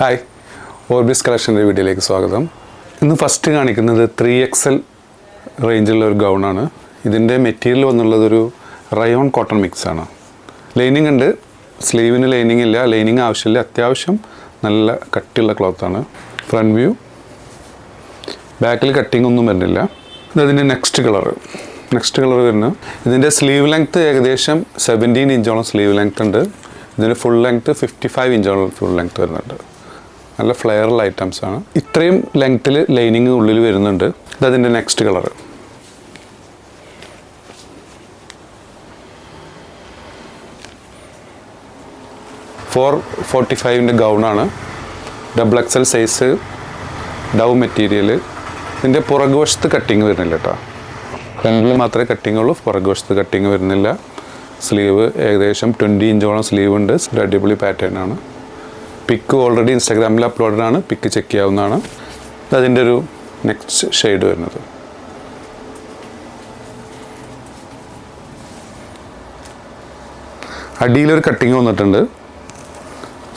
Hi Orbis കളക്ഷന്റെ വീഡിയോയിലേക്ക് സ്വാഗതം. ഇന്ന് ഫസ്റ്റ് കാണിക്കുന്നത് ത്രീ എക്സൽ റേഞ്ചിലുള്ള ഒരു ഗൗണാണ് ഇതിന്റെ മെറ്റീരിയൽ വന്നുള്ളതൊരു റയോൺ കോട്ടൺ മിക്സ് ആണ്. ലൈനിങ് ഉണ്ട്. സ്ലീവിന് ലൈനിങ് ഇല്ല. ലൈനിങ് ആവശ്യമില്ല. അത്യാവശ്യം നല്ല കട്ടിയുള്ള ക്ലോത്താണ് ഫ്രണ്ട് വ്യൂ ബാക്കിൽ കട്ടിംഗ് ഒന്നും വരുന്നില്ല. ഇതതിന്റെ നെക്സ്റ്റ് കളർ നെക്സ്റ്റ് കളർ വരുന്നത് ഇതിന്റെ സ്ലീവ് ലെങ്ത്ത് ഏകദേശം സെവന്റീൻ ഇഞ്ചോളം സ്ലീവ് ലെങ്ത്ത് ഉണ്ട്. ഇതിന് ഫുൾ ലെങ്ത്ത് ഫിഫ്റ്റി ഫൈവ് ഇഞ്ചോളം ഫുൾ ലെങ്ത്ത് വരുന്നുണ്ട്. നല്ല ഫ്ലെയറുള്ള ഐറ്റംസ് ആണ്. ഇത്രയും ലെങ്ത്തിൽ ലൈനിങ് ഉള്ളിൽ വരുന്നുണ്ട്. ഇതതിന്റെ നെക്സ്റ്റ് കളർ ഫോർ ഫോർട്ടി ഫൈവിന്റെ ഗൗണാണ് ഡബിൾ എക്സൽ സൈസ് ഡൗ മെറ്റീരിയൽ ഇതിന്റെ പുറകുവശത്ത് കട്ടിങ് വരുന്നില്ല കേട്ടോ ഫ്രണ്ടിൽ മാത്രമേ കട്ടിങ് ഉള്ളൂ പുറകുവശത്ത് കട്ടിങ് വരുന്നില്ല. സ്ലീവ് ഏകദേശം ട്വന്റി ഇഞ്ചോളം സ്ലീവ് ഉണ്ട്. അടിപൊളി പാറ്റേൺ ആണ്. പിക്ക് ഓൾറെഡി ഇൻസ്റ്റാഗ്രാമിൽ അപ്ലോഡഡ് ആണ് പിക്ക് ചെക്ക് ചെയ്യാവുന്നതാണ് അതിന്റെ ഒരു നെക്സ്റ്റ് ഷെയ്ഡ് വരുന്നത്. അടിയിലൊരു കട്ടിങ് വന്നിട്ടുണ്ട്.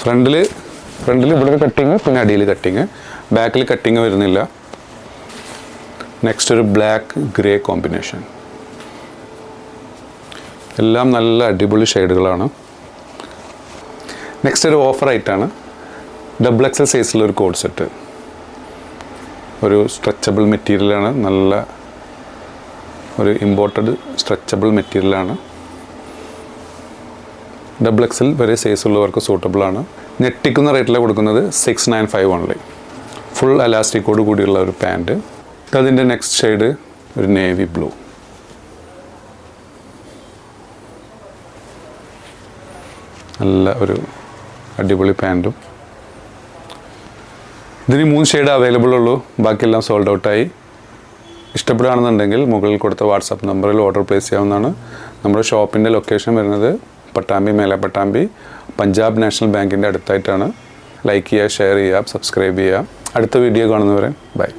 ഫ്രണ്ടിൽ ഫ്രണ്ടിൽ ഇവിടെ ഒരു കട്ടിങ് പിന്നെ അടിയിൽ കട്ടിങ് ബാക്കിൽ കട്ടിങ് വരുന്നില്ല. നെക്സ്റ്റ് ഒരു ബ്ലാക്ക് ഗ്രേ കോമ്പിനേഷൻ എല്ലാം നല്ല അടിപൊളി ഷെയ്ഡുകളാണ് നെക്സ്റ്റ് ഒരു ഓഫർ ആയിട്ടാണ് ഡബിൾ എക്സൽ സൈസിലുള്ള ഒരു കോഡ് സെറ്റ് ഒരു സ്ട്രെച്ചബിൾ മെറ്റീരിയലാണ് നല്ല ഒരു ഇമ്പോർട്ടഡ് സ്ട്രെച്ചബിൾ മെറ്റീരിയലാണ് ഡബിൾ എക്സൽ വരെ സൈസ് ഉള്ളവർക്ക് സൂട്ടബിൾ ആണ്. ഞെട്ടിക്കുന്ന റേറ്റിലാണ് കൊടുക്കുന്നത് six nine five only full അലാസ്റ്റിക്കോട് കൂടിയുള്ള ഒരു പാന്റ് അതിന്റെ നെക്സ്റ്റ് ഷെയ്ഡ് ഒരു നേവി ബ്ലൂ നല്ല ഒരു അടിപൊളി പാന്റും ഇതിന് മൂന്ന് ഷെയ്ഡ് അവൈലബിൾ ഉള്ളൂ. ബാക്കിയെല്ലാം സോൾഡ് ഔട്ടായി ഇഷ്ടപ്പെടുകയാണെന്നുണ്ടെങ്കിൽ മുകളിൽ കൊടുത്ത വാട്സാപ്പ് നമ്പറിൽ ഓർഡർ പ്ലേസ് ചെയ്യാവുന്നതാണ്. നമ്മുടെ ഷോപ്പിന്റെ ലൊക്കേഷൻ വരുന്നത് പട്ടാമ്പി മേലെ പട്ടാമ്പി പഞ്ചാബ് നാഷണൽ ബാങ്കിന്റെ അടുത്തായിട്ടാണ്. ലൈക്ക് ചെയ്യുക ഷെയർ ചെയ്യുക സബ്സ്ക്രൈബ് ചെയ്യുക. അടുത്ത വീഡിയോ കാണുന്നവരെ ബൈ